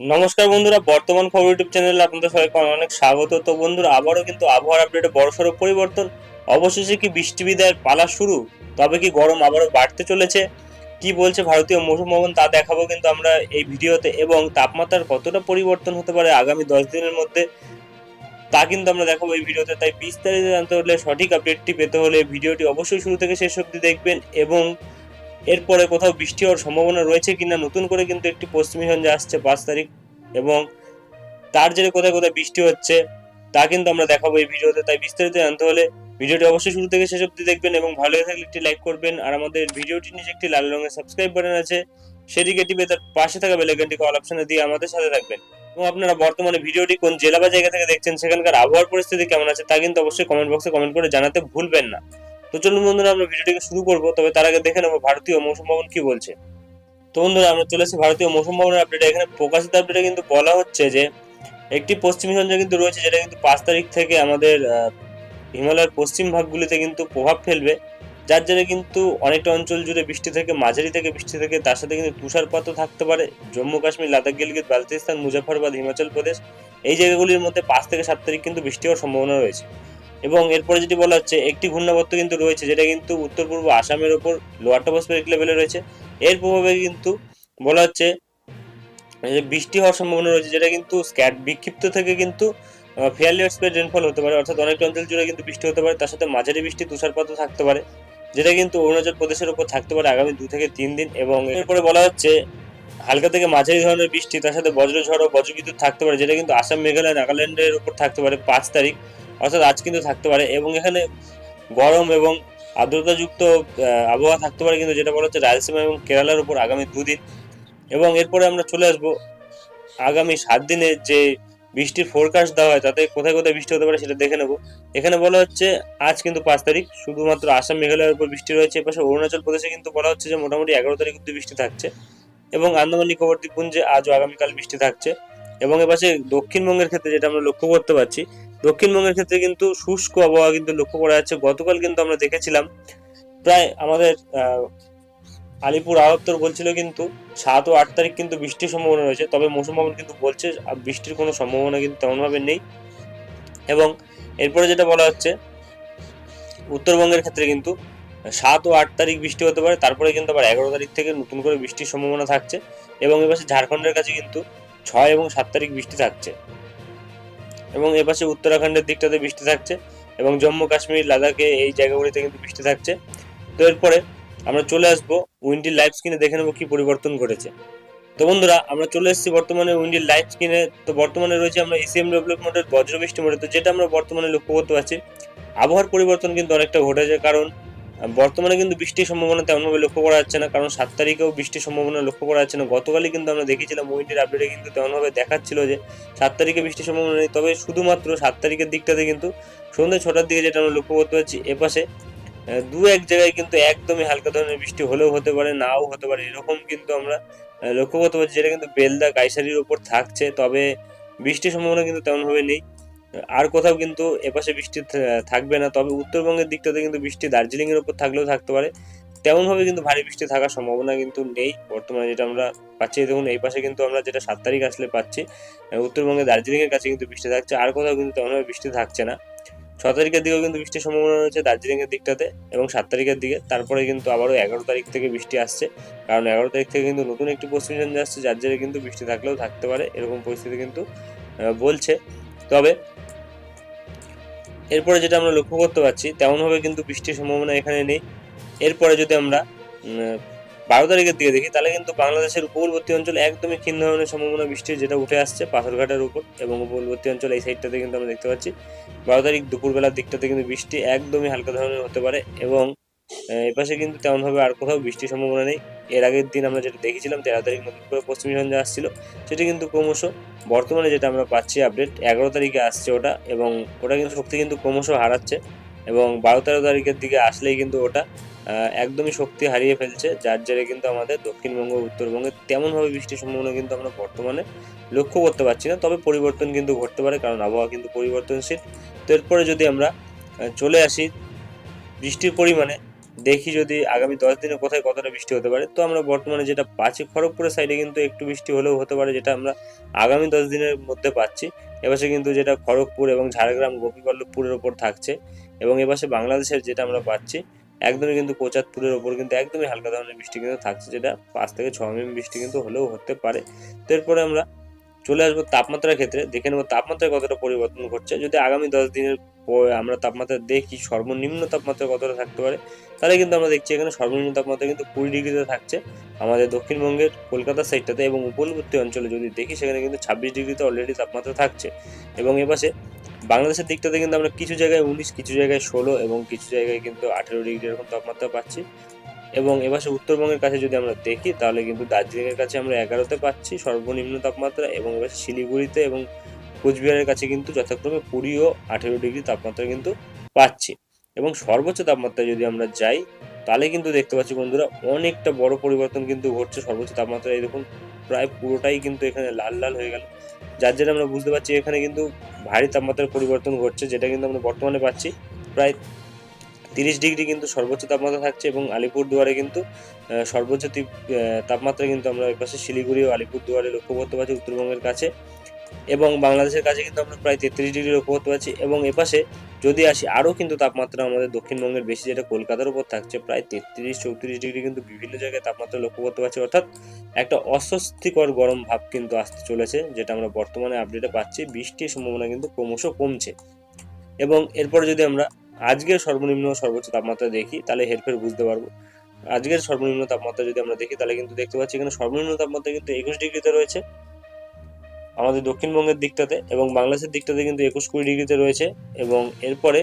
নমস্কার বন্ধুরা, বর্তমান খবর ইউটিউব চ্যানেলে আপনাদের সবাইকে অনেক স্বাগত। তো বন্ধুরা, আবারও কিন্তু আবহাওয়ার আপডেটে বড়সড় পরিবর্তন। অবশেষে কি বৃষ্টি বিদায়ের পালা শুরু? তবে কি গরম আবারও বাড়তে চলেছে? কি বলছে ভারতীয় মৌসুম ভবন তা দেখাবো কিন্তু আমরা এই ভিডিওতে। এবং তাপমাত্রার কতটা পরিবর্তন হতে পারে আগামী দশ দিনের মধ্যে, তা কিন্তু আমরা দেখাবো এই ভিডিওতে। তাই বিস্তারিত জানতে হলে সঠিক আপডেটটি পেতে হলে ভিডিওটি অবশ্যই শুরু থেকে শেষ অবধি দেখবেন। এবং এরপরে কোথাও বৃষ্টি হওয়ার সম্ভাবনা রয়েছে কিনা, নতুন করে কিন্তু একটি পশ্চিমী ঝঞ্ঝা আসছে পাঁচ তারিখ এবং তার জেরে কোথায় কোথায় বৃষ্টি হচ্ছে, তা কিন্তু আমরা দেখাবো এই ভিডিওতে। তাই বিস্তারিত জানতে হলে ভিডিওটি অবশ্যই শুরু থেকে শেষ অবধি দেখবেন এবং ভালো লেগে থাকলে একটি লাইক করবেন। আর আমাদের ভিডিওটি নিচে একটি লাল রঙের সাবস্ক্রাইব বাটন আছে সেটিকে টিপে তার পাশে থাকা বেলাইকনটিকে অল অপশনে দিয়ে আমাদের সাথে থাকবেন। এবং আপনারা বর্তমানে ভিডিওটি কোন জেলা বা জায়গা থেকে দেখছেন, সেখানকার আবহাওয়ার পরিস্থিতি কেমন আছে তা কিন্তু অবশ্যই কমেন্ট বক্সে কমেন্ট করে জানাতে ভুলবেন না। তো চলুন বন্ধুরা, আমরা ভিডিওটিকে শুরু করব। তবে তার আগে দেখে নেব ভারতীয় মৌসুম ভবন কি বলছে। তো বন্ধুরা, আমরা চলে এসেছি ভারতীয় মৌসুম ভবনের আপডেট এখানে প্রকাশিত আপডেটে কিন্তু বলা হচ্ছে যে, একটি পশ্চিমী সঞ্চয় কিন্তু রয়েছে, যেটা কিন্তু পাঁচ তারিখ থেকে আমাদের হিমালয়ের পশ্চিম ভাগগুলিতে কিন্তু প্রভাব ফেলবে। যার জন্য কিন্তু অনেকটা অঞ্চল জুড়ে বৃষ্টি থেকে, মাঝারি থেকে বৃষ্টি থেকে, তার সাথে কিন্তু তুষারপাতও থাকতে পারে। জম্মু কাশ্মীর, লাদাখ, গিলগিত, বালতিস্তান মুজাফরবাদ হিমাচল প্রদেশ, এই জায়গাগুলির মধ্যে পাঁচ থেকে সাত তারিখ কিন্তু বৃষ্টি হওয়ার সম্ভাবনা রয়েছে। এবং এরপরে যেটি বলা হচ্ছে, একটি ঘূর্ণাবর্ত কিন্তু রয়েছে, যেটা কিন্তু উত্তর পূর্ব আসামের ওপর লোয়ার টপোস্ফেরিক লেভেলে রয়েছে। এর প্রভাবে কিন্তু বলা হচ্ছে বৃষ্টি হওয়ার সম্ভাবনা রয়েছে, যেটা কিন্তু স্ক্যাট বিক্ষিপ্ত থেকে কিন্তু ফেয়ারলি স্প্রেড রেনফল হতে পারে, অর্থাৎ অনেক অঞ্চল জুড়ে কিন্তু বৃষ্টি হতে পারে, তার সাথে মাঝারি বৃষ্টি তুষারপাতও থাকতে পারে, যেটা কিন্তু অরুণাচল প্রদেশের উপর থাকতে পারে আগামী দু থেকে তিন দিন এবং এরপরে বলা হচ্ছে, হালকা থেকে মাঝারি ধরনের বৃষ্টি, তার সাথে বজ্রঝড় ও বজ্রবিদ্যুৎ থাকতে পারে, যেটা কিন্তু আসাম, মেঘালয়, নাগাল্যান্ডের উপর থাকতে পারে পাঁচ তারিখ। অর্থাৎ আজ কিন্তু থাকতে পারে এবং এখানে গরম এবং আর্দ্রতাযুক্ত আবহাওয়া থাকতে পারে কিন্তু যেটা বলা হচ্ছে রায়লসীমা এবং কেরালার উপর আগামী দুদিন। এবং এরপরে আমরা চলে আসব আগামী সাত দিনে যে বৃষ্টির ফোরকাস্ট দেওয়া হয়, তাতে কোথায় কোথায় বৃষ্টি হতে পারে সেটা দেখে নেব। এখানে বলা হচ্ছে আজ কিন্তু পাঁচ তারিখ, শুধুমাত্র আসাম, মেঘালয়ের উপর বৃষ্টি রয়েছে। এপাশে অরুণাচল প্রদেশে কিন্তু বলা হচ্ছে যে মোটামুটি এগারো তারিখ অব্দি বৃষ্টি থাকছে এবং আন্দামান নিকোবর দ্বীপপুঞ্জে আজও আগামীকাল বৃষ্টি থাকছে। এবং এপাশে দক্ষিণবঙ্গের ক্ষেত্রে যেটা আমরা লক্ষ্য করতে পারছি দক্ষিণবঙ্গের ক্ষেত্রে কিন্তু শুষ্ক আবহাওয়া কিন্তু লক্ষ্য করা যাচ্ছে। গতকাল কিন্তু আমরা দেখেছিলাম, প্রায় আমাদের আলিপুর আয়ত্তর বলছিল কিন্তু সাত ও আট তারিখ কিন্তু বৃষ্টির সম্ভাবনা রয়েছে, তবে মৌসুম ভবন কিন্তু বলছে বৃষ্টির কোনো সম্ভাবনা কিন্তু তেমনভাবে নেই। এবং এরপরে যেটা বলা হচ্ছে, উত্তরবঙ্গের ক্ষেত্রে কিন্তু সাত ও আট তারিখ বৃষ্টি হতে পারে, তারপরে কিন্তু আবার এগারো তারিখ থেকে নতুন করে বৃষ্টির সম্ভাবনা থাকছে। এবং এপাশে ঝাড়খণ্ডের কাছে কিন্তু ছয় এবং সাত তারিখ বৃষ্টি থাকছে। এবং এপাশে উত্তরাখণ্ডের দিকটাতে বৃষ্টি থাকছে এবং জম্মু কাশ্মীর, লাদাখে এই জায়গাগুলিতে কিন্তু বৃষ্টি থাকছে। তো এরপরে আমরা চলে আসব উইন্ডির লাইভ স্ক্রিনে, দেখে নেব কী পরিবর্তন ঘটেছে। তো বন্ধুরা, আমরা চলে এসেছি বর্তমানে উইন্ডির লাইভ স্ক্রিনে। তো বর্তমানে রয়েছে আমরা এসিএম ডেভেলপমেন্টের বজ্র বৃষ্টি মোডে। তো যেটা আমরা বর্তমানে লক্ষ্য করতে পারছি আবহাওয়ার পরিবর্তন কিন্তু অনেকটা ঘটেছে। কারণ বর্তমানে কিন্তু বৃষ্টির সম্ভাবনা তেমনভাবে লক্ষ্য করা যাচ্ছে না, কারণ সাত তারিখেও বৃষ্টির সম্ভাবনা লক্ষ্য করা যাচ্ছে না। গতকালই কিন্তু আমরা দেখেছিলাম উইন্ডের আপডেটে কিন্তু তেমনভাবে দেখাচ্ছিল যে সাত তারিখে বৃষ্টির সম্ভাবনা নেই। তবে শুধুমাত্র সাত তারিখের দিকটাতে কিন্তু সন্ধ্যে ছটার দিকে যেটা আমরা লক্ষ্য করতে পারছি, এপাশে দু এক জায়গায় কিন্তু একদমই হালকা ধরনের বৃষ্টি হলেও হতে পারে, নাও হতে পারে, এরকম কিন্তু আমরা লক্ষ্য করতে পারছি, যেটা কিন্তু বেলদা, কাইসারির ওপর থাকছে। তবে বৃষ্টির সম্ভাবনা কিন্তু তেমনভাবে নেই। আর কোথাও কিন্তু এপাশে বৃষ্টি থাকবে না, তবে উত্তরবঙ্গের দিকটাতে কিন্তু বৃষ্টি দার্জিলিং এর উপর থাকলেও থাকতে পারে। তেমনভাবে কিন্তু ভারী বৃষ্টি থাকার সম্ভাবনা কিন্তু নেই বর্তমানে যেটা আমরা পাচ্ছি। দেখুন, এই পাশে কিন্তু আমরা যেটা সাত তারিখ আসলে পাচ্ছি উত্তরবঙ্গে দার্জিলিং এর কাছে কিন্তু বৃষ্টি থাকছে, আর কোথাও কিন্তু তেমনভাবে বৃষ্টি থাকছে না। ছ তারিখের দিকেও কিন্তু বৃষ্টির সম্ভাবনা রয়েছে দার্জিলিং এর দিকটাতে এবং সাত তারিখের দিকে। তারপরে কিন্তু আবারও এগারো তারিখ থেকে বৃষ্টি আসছে, কারণ এগারো তারিখ থেকে কিন্তু নতুন একটি পশ্চিম আসছে, যার জেরে কিন্তু বৃষ্টি থাকলেও থাকতে পারে, এরকম পরিস্থিতি কিন্তু বলছে। তবে এরপরে যেটা আমরা লক্ষ্য করতে পারছি তেমনভাবে কিন্তু বৃষ্টির সম্ভাবনা এখানে নেই। এরপরে যদি আমরা বারো তারিখের দিকে দেখি, তাহলে কিন্তু বাংলাদেশের উপকূলবর্তী অঞ্চল একদমই ক্ষীণ ধরনের সম্ভাবনা বৃষ্টির যেটা উঠে আসছে পাথরঘাটের উপর এবং উপকূলবর্তী অঞ্চল এই সাইডটাতে কিন্তু আমরা দেখতে পাচ্ছি। বারো তারিখ দুপুরবেলার দিকটাতে কিন্তু বৃষ্টি একদমই হালকা ধরনের হতে পারে এবং এপাশে কিন্তু তেমনভাবে আর কোথাও বৃষ্টির সম্ভাবনা নেই। এর আগের দিন আমরা যেটা দেখেছিলাম, তেরো তারিখ নতুন করে পশ্চিম ঝঞ্ঝা আসছিল, সেটি কিন্তু ক্রমশ বর্তমানে যেটা আমরা পাচ্ছি আপডেট এগারো তারিখে আসছে ওটা এবং ওটা কিন্তু শক্তি কিন্তু ক্রমশ হারাচ্ছে এবং বারো তেরো তারিখের দিকে আসলেই কিন্তু ওটা একদমই শক্তি হারিয়ে ফেলছে, যার জেরে কিন্তু আমাদের দক্ষিণবঙ্গ, উত্তরবঙ্গে তেমনভাবে বৃষ্টির সম্ভাবনা কিন্তু আমরা বর্তমানে লক্ষ্য করতে পারছি না, তবে পরিবর্তন কিন্তু ঘটতে পারে, কারণ আবহাওয়া কিন্তু পরিবর্তনশীল। তো এরপরে যদি আমরা চলে আসি বৃষ্টির পরিমাণে দেখি যদি আগামী দশ দিনে কোথায় কতটা বৃষ্টি হতে পারে। তো আমরা বর্তমানে যেটা পাচ্ছি, খড়গপুরের সাইডে কিন্তু একটু বৃষ্টি হলেও হতে পারে, যেটা আমরা আগামী দশ দিনের মধ্যে পাচ্ছি। এপাশে কিন্তু যেটা খড়গপুর এবং ঝাড়গ্রাম গোপীবল্লভপুরের ওপর থাকছে এবং এপাশে বাংলাদেশের যেটা আমরা পাচ্ছি, একদমই কিন্তু কোচাতপুরের ওপর কিন্তু একদমই হালকা ধরনের বৃষ্টি কিন্তু থাকছে, যেটা পাঁচ থেকে ছ মিলিম বৃষ্টি কিন্তু হলেও হতে পারে। তো এরপরে আমরা চলে আসব তাপমাত্রার ক্ষেত্রে, দেখে নেব তাপমাত্রায় কতটা পরিবর্তন ঘটছে। যদি আগামী দশ দিনের আমরা তাপমাত্রা দেখি সর্বনিম্ন তাপমাত্রা কতটা থাকতে পারে? তাহলে কিন্তু আমরা দেখছি এখানে সর্বনিম্ন তাপমাত্রা কিন্তু কুড়ি ডিগ্রিতে থাকছে। আমাদের দক্ষিণবঙ্গের কলকাতা সাইডটাতে এবং উপকূলবর্তী অঞ্চলে যদি দেখি, সেখানে কিন্তু ছাব্বিশ ডিগ্রিতে অলরেডি তাপমাত্রা থাকছে। এবং এপাশে বাংলাদেশের দিকটাতে কিন্তু আমরা কিছু জায়গায় উনিশ, কিছু জায়গায় ষোলো এবং কিছু জায়গায় কিন্তু আঠেরো ডিগ্রি এরকম তাপমাত্রা পাচ্ছি। এবং এপাশে উত্তরবঙ্গের কাছে যদি আমরা দেখি, তাহলে কিন্তু দার্জিলিংয়ের কাছে আমরা এগারোতে পাচ্ছি সর্বনিম্ন তাপমাত্রা এবং এপাশে শিলিগুড়িতে এবং কোচবিহারের কাছে কিন্তু যথাক্রমে কুড়ি ও আঠেরো ডিগ্রি তাপমাত্রা কিন্তু পাচ্ছি। এবং সর্বোচ্চ তাপমাত্রা যদি আমরা যাই, তাহলে কিন্তু দেখতে পাচ্ছি বন্ধুরা অনেকটা বড় পরিবর্তন কিন্তু ঘটছে সর্বোচ্চ তাপমাত্রা এই দেখুন, প্রায় পুরোটাই কিন্তু এখানে লাল লাল হয়ে গেল। যার জন্য আমরা বুঝতে পারছি এখানে কিন্তু ভারী তাপমাত্রার পরিবর্তন ঘটছে, যেটা কিন্তু আমরা বর্তমানে পাচ্ছি। প্রায় তিরিশ ডিগ্রি কিন্তু সর্বোচ্চ তাপমাত্রা থাকছে এবং আলিপুরদুয়ারে কিন্তু সর্বোচ্চ তাপমাত্রা কিন্তু আমরা এই পাশে শিলিগুড়ি ও আলিপুরদুয়ারে লক্ষ্য করতে পারছি উত্তরবঙ্গের কাছে। এবং বাংলাদেশের কাছে কিন্তু আমরা প্রায় তেত্রিশ ডিগ্রি লক্ষ্য করতে পারছি এবং এপাশে যদি আসি, আরও কিন্তু তাপমাত্রা আমাদের দক্ষিণবঙ্গের বেশি, যেটা কলকাতার উপর থাকছে, প্রায় তেত্রিশ, চৌত্রিশ ডিগ্রি কিন্তু বিভিন্ন জায়গায় তাপমাত্রা লক্ষ্য করতে পারছি। অর্থাৎ একটা অস্বস্তিকর গরম ভাব কিন্তু আসতে চলেছে, যেটা আমরা বর্তমানে আপডেটে পাচ্ছি। বৃষ্টির সম্ভাবনা কিন্তু ক্রমশ কমছে। এবং এরপরে যদি আমরা আজকের সর্বনিম্ন সর্বোচ্চ তাপমাত্রা দেখি, তাহলে হেরফের বুঝতে পারব। আজকের সর্বনিম্ন তাপমাত্রা যদি আমরা দেখি, তাহলে কিন্তু দেখতে পাচ্ছি এখানে সর্বনিম্ন তাপমাত্রা কিন্তু একুশ ডিগ্রিতে রয়েছে। আমাদের দক্ষিণবঙ্গের দিকটাতে এবং বাংলাদেশের দিকটাতে কিন্তু একুশ কুড়ি ডিগ্রিতে রয়েছে এবং এরপরে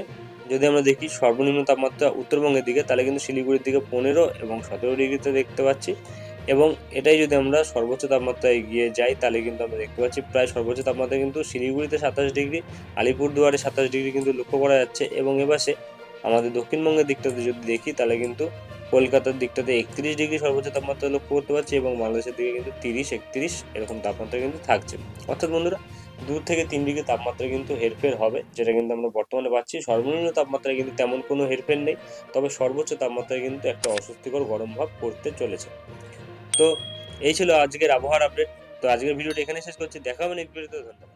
যদি আমরা দেখি সর্বনিম্ন তাপমাত্রা উত্তরবঙ্গের দিকে, তাহলে কিন্তু শিলিগুড়ির দিকে পনেরো এবং সতেরো ডিগ্রিতে দেখতে পাচ্ছি। এবং এটাই যদি আমরা সর্বোচ্চ তাপমাত্রায় এগিয়ে যাই, তাহলে কিন্তু আমরা দেখতে পাচ্ছি প্রায় সর্বোচ্চ তাপমাত্রা কিন্তু শিলিগুড়িতে সাতাশ ডিগ্রি, আলিপুরদুয়ারে সাতাশ ডিগ্রি কিন্তু লক্ষ্য করা যাচ্ছে। এবং এপাশে আমাদের দক্ষিণবঙ্গের দিকটাতে যদি দেখি, তাহলে কিন্তু কলকাতার দিকটাতে একত্রিশ ডিগ্রি সর্বোচ্চ তাপমাত্রা লক্ষ্য করতে পারছি এবং বাংলাদেশের দিকে কিন্তু তিরিশ, একত্রিশ এরকম তাপমাত্রা কিন্তু থাকছে। অর্থাৎ বন্ধুরা, দু থেকে তিন ডিগ্রি তাপমাত্রা কিন্তু হেরফের হবে, যেটা কিন্তু আমরা বর্তমানে পাচ্ছি। সর্বনিম্ন তাপমাত্রায় কিন্তু তেমন কোনো হেরফের নেই, তবে সর্বোচ্চ তাপমাত্রায় কিন্তু একটা অস্বস্তিকর গরম ভাব করতে চলেছে। তো এই ছিল আজকের আবহাওয়ার আপডেট তো আজকের ভিডিওটা এখানে শেষ করছি। দেখা হবে নেক্সট ধন্যবাদ।